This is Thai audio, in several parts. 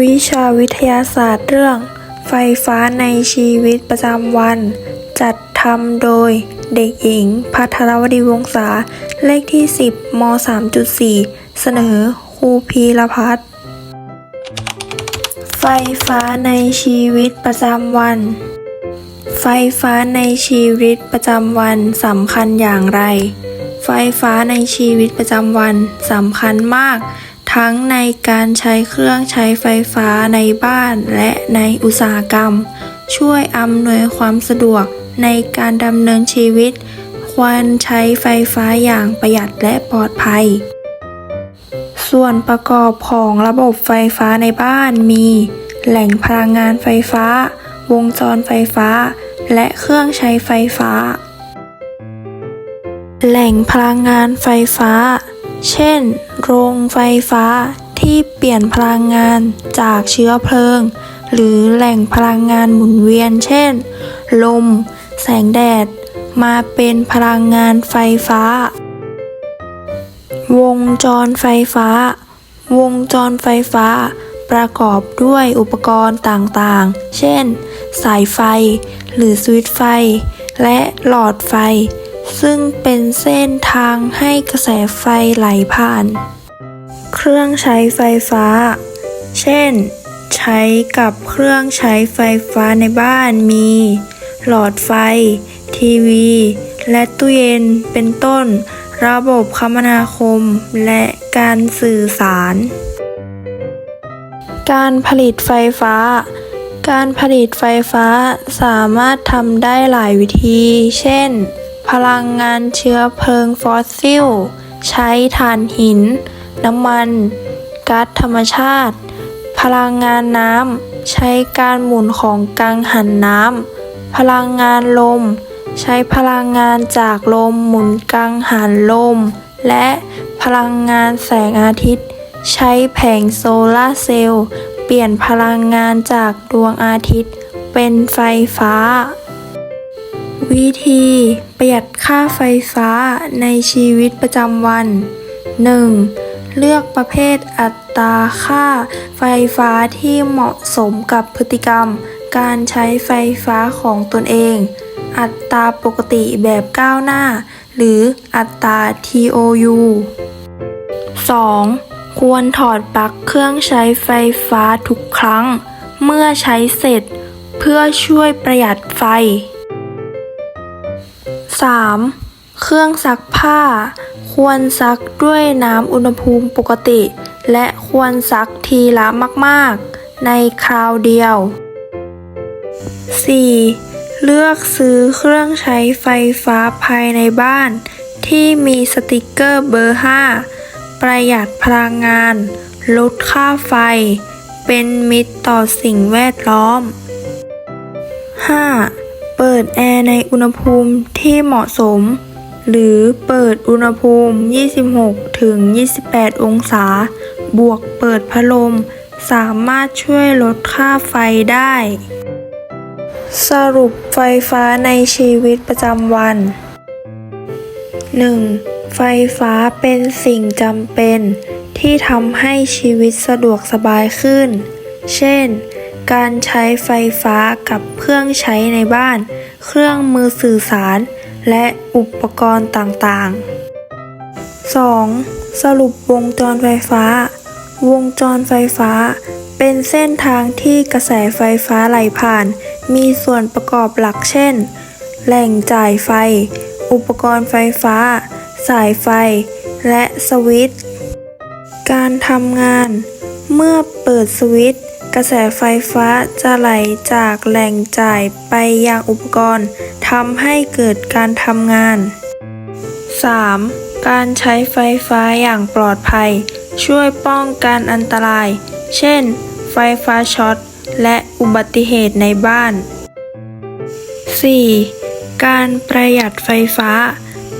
วิชาวิทยาศาสตร์เรื่อง ไฟฟ้าในชีวิตประจำวัน จัดทำโดย เด็กหญิงพัทรวดีวงศา เลขที่ 10ม3.4 เสนอครูพีรพัฒน์ไฟฟ้าในชีวิตประจำวัน ไฟฟ้าในชีวิตประจำวันสำคัญอย่างไร ไฟฟ้าในชีวิตประจำวันสำคัญมาก ทั้งในการใช้เครื่องใช้ไฟฟ้าในบ้านและในอุตสาหกรรม ช่วยอำนวยความสะดวกในการดำเนินชีวิต ควรใช้ไฟฟ้าอย่างประหยัดและปลอดภัย ส่วนประกอบของระบบไฟฟ้าในบ้านมี แหล่งพลังงานไฟฟ้า วงจรไฟฟ้า และเครื่องใช้ไฟฟ้า แหล่งพลังงานไฟฟ้า เช่น โรงไฟฟ้าที่เปลี่ยนพลังงานจากเชื้อเพลิง หรือแหล่งพลังงานหมุนเวียน เช่น ลม แสงแดด มาเป็นพลังงานไฟฟ้า วงจรไฟฟ้า วงจรไฟฟ้า ประกอบด้วยอุปกรณ์ต่างๆ เช่น สายไฟ หรือสวิตไฟ และหลอดไฟ ซึ่งเป็นเส้นทางให้กระแสไฟไหลผ่าน เครื่องใช้ไฟฟ้า เช่น ใช้กับเครื่องใช้ไฟฟ้าในบ้านมี หลอดไฟ ทีวี และตู้เย็นเป็นต้น ระบบคมนาคม และการสื่อสาร การผลิตไฟฟ้าการผลิตไฟฟ้าสามารถทำได้หลายวิธี เช่น พลังงานเชื้อเพลิงฟอสซิล ใช้ถ่านหิน น้ำมัน ก๊าซธรรมชาติ พลังงานน้ำ ใช้การหมุนของกังหันน้ำ พลังงานลม ใช้พลังงานจากลมหมุนกังหันลม และพลังงานแสงอาทิตย์ ใช้แผงโซลาร์เซลล์ เปลี่ยนพลังงานจากดวงอาทิตย์ เป็นไฟฟ้า วิธี ประหยัดค่าไฟฟ้าในชีวิตประจำวัน 1. เลือกประเภทอัตราค่าไฟฟ้าที่เหมาะสมกับพฤติกรรม การใช้ไฟฟ้าของตนเอง อัตราปกติแบบก้าวหน้า หรืออัตรา TOU 2. ควรถอดปลั๊กเครื่องใช้ไฟฟ้าทุกครั้ง เมื่อใช้เสร็จ เพื่อช่วยประหยัดไฟ 3. เครื่องซักผ้า ควรซักด้วยน้ำอุณหภูมิปกติ และควรซักทีละมากๆ ในคราวเดียว 4. เลือกซื้อเครื่องใช้ไฟฟ้าภายในบ้าน ที่มีสติกเกอร์เบอร์ 5 ประหยัดพลังงาน ลดค่าไฟ เป็นมิตรต่อสิ่งแวดล้อม 5. เปิดแอร์ในอุณหภูมิที่เหมาะสม หรือเปิดอุณหภูมิ 26 ถึง 28 องศา บวกเปิดพัดลม สามารถช่วยลดค่าไฟได้ สรุปไฟฟ้าในชีวิตประจำวัน 1. ไฟฟ้าเป็นสิ่งจำเป็น ที่ทำให้ชีวิตสะดวกสบายขึ้น เช่น การใช้ไฟฟ้ากับเครื่องใช้ในบ้าน เครื่องมือสื่อสาร และอุปกรณ์ต่างๆ 2. สรุปวงจรไฟฟ้า วงจรไฟฟ้า เป็นเส้นทางที่กระแสไฟฟ้าไหลผ่าน มีส่วนประกอบหลักเช่น แหล่งจ่ายไฟ อุปกรณ์ไฟฟ้า สายไฟ และสวิตช์ การทำงาน เมื่อเปิดสวิตช์ กระแสไฟฟ้าจะไหลจากแหล่งจ่ายไปยังอุปกรณ์ทำให้เกิดการทำงาน 3. การใช้ไฟฟ้าอย่างปลอดภัย ช่วยป้องกันอันตราย เช่น ไฟฟ้าช็อต และอุบัติเหตุในบ้าน 4. การประหยัดไฟฟ้า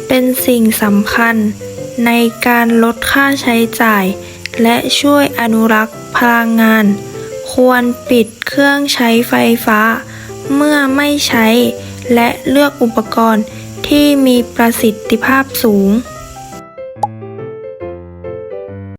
เป็นสิ่งสำคัญ ในการลดค่าใช้จ่าย และช่วยอนุรักษ์พลังงาน ควรปิดเครื่องใช้ไฟฟ้า เมื่อไม่ใช้ และเลือกอุปกรณ์ที่มีประสิทธิภาพสูง